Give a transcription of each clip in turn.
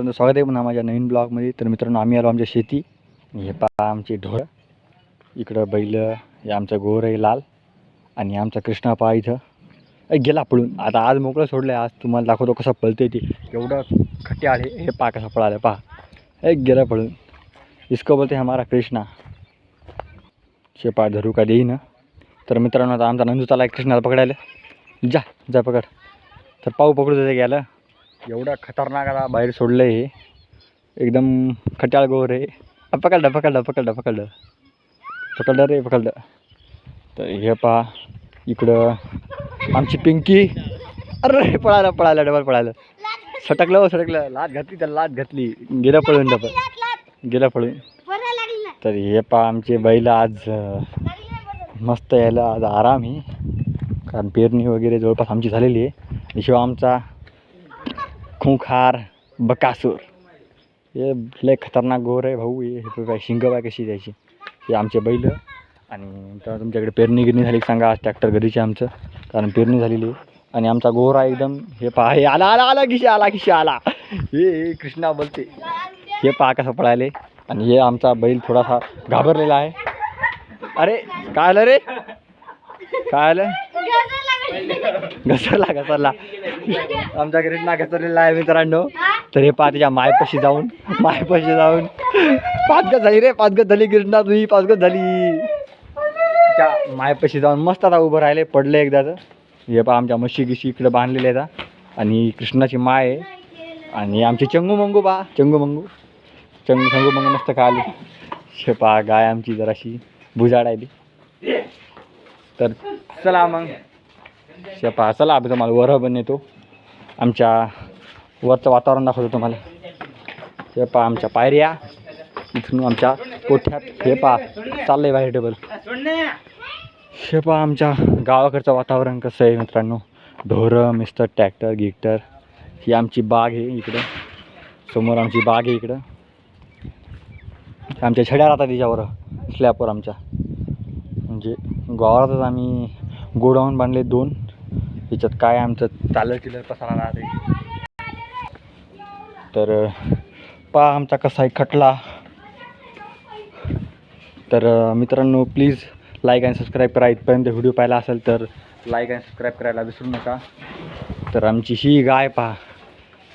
मित्रांनो स्वागत आहे पुन्हा माझ्या नवीन ब्लॉगमध्ये. तर मित्रांनो आम्ही आलो आमच्या शेती. हे पहा आमची ढोळ इकडं बैल हे आमचं गोर आहे लाल. आणि आमचा कृष्णा पहा इथं. गेला पळून. आता आज मोकळं सोडलं आहे आज तुम्हाला दाखवतो कसं पळते ते. एवढं खट्टे आले. हे पहा कसं पळालं पहा. एक गेला पळून. इसको बोलते हमारा कृष्णा. शेपा धरू का देईन. तर मित्रांनो आता आमचा नंदू चाला कृष्णाला पकडायला. जा जा पकड. तर पाहू पकडू त्याच्या गेलं. एवढा खतरनाक आता बाहेर सोडलं आहे हे. एकदम खट्याळ गोर आहे. पकडलं पकडलं पकडलं पकडलं. पकडलं रे पकडलं. तर हे पहा इकडं आमची पिंकी. अरे पळालं पळालं डबल पळालं. सटकलं हो सटकलं. लात घातली त्याला लात घातली. गेलं पळून डबल. गेलं पळून. तर हे पहा आमचे बैल आज मस्त यायला आज आराम आहे. कारण पेरणी वगैरे जवळपास आमची झालेली आहे. शिवाय आमचा खुंखार बकासूर. हे लय खतरनाक गोर आहे भाऊ. हे हे काय शिंग बाय कशी द्यायची? हे आमचे बैल. आणि तर तुमच्याकडे पेरणी गिरणी झाली सांगा आज ट्रॅक्टर घरीचे आमचं. कारण पेरणी झालेली आहे. आणि आमचा गोरा एकदम. हे पहा हे आला आला आला किशी आला किशी आला. हे कृष्णा बोलते. हे पहा कसं पळाले. आणि हे आमचा बैल थोडासा घाबरलेला आहे. अरे काय आलं रे? काय आलं? घसरला घसरला आमच्या कृष्णा घसरलेला आहे मित्रांनो. तर हे पहा तिच्या मायपाशी जाऊन. मायपाशी जाऊन. पाच गत झाली रे पाच गत झाली कृष्णा तुझी पाच गत झाली. त्या मायपाशी जाऊन मस्त आता उभं राहिले पडले एकदाच हे पहा आमच्या मशी गिशी इकडे बांधलेले आहेत आणि कृष्णाची माय आहे. आणि आमचे चंगू मंगू बा चंगू मंगू. चंगू चंगू मंगू मस्त खाली. शेपा गाय आमची जराशी भुजाडायली. तर चला मग. शेपा चला आम्ही तुम्हाला वर पण येतो. आमच्या वरचं वातावरण दाखवतो तुम्हाला. हे पहा आमच्या पायऱ्या. इथून आमच्या कोठ्यात हे पहा चाललंय बाहेर टेबल हे पहा आमच्या गावाकडचं वातावरण कसं आहे मित्रांनो. ढोरं मिस्टर ट्रॅक्टर गिक्टर ही आमची बाग आहे इकडं. समोर आमची बाग आहे इकडं. आमच्या छड्या राहतात तिच्यावर स्लॅपवर आमच्या म्हणजे गावातच आम्ही गोडाऊन बांधले दोन. त्याच्यात काय आमचं चालत चिलर पसारा राहते तर पहा आमचा कसा आहे खटला. तर मित्रांनो प्लीज लाईक आणि सबस्क्राईब करा. इथपर्यंत व्हिडिओ पाहिला असेल तर लाईक आणि सबस्क्राईब करायला विसरू नका. तर आमची ही गाय पहा.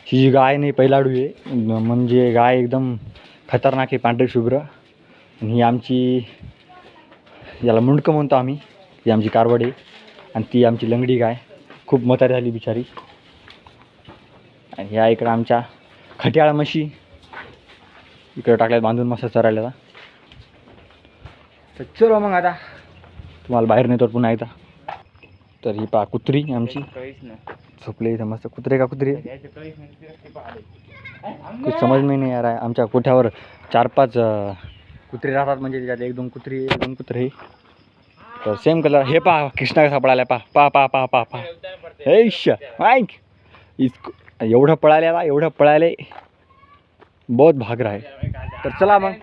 ही जी गाय नाही पहिलाडू आहे. म्हणजे गाय एकदम खतरनाक आहे पांढरी शुभ्र. आणि ही आमची याला मुंडकं म्हणतो आम्ही. ही आमची कारवड आहे. आणि ती आमची लंगडी गाय. खूप म्हातारी झाली बिचारी. आणि ह्या इकडं आमच्या खट्याळ म्हशी. इकडं टाकल्यात बांधून मस्त चरायला. तर चलो मग आता. तुम्हाला बाहेर नेतो पुन्हा एकदा. तर ही पा कुत्री आमची. झोपले इथं मस्त. कुत्रे का कुत्री? कुछ समज में नाही यार आमच्या कोठ्यावर चार पाच कुत्रे राहतात म्हणजे त्याच्यात एक दोन कुत्री एक दोन कुत्रे. तर सेम कलर हे पहा कृष्णा कसा पळाला पहा. पहा पहा पहा पहा पहा. हे श ऐक. इसको एवढं पळाले आता एवढं पळाले. बहुत भाग रहा तर चला मग.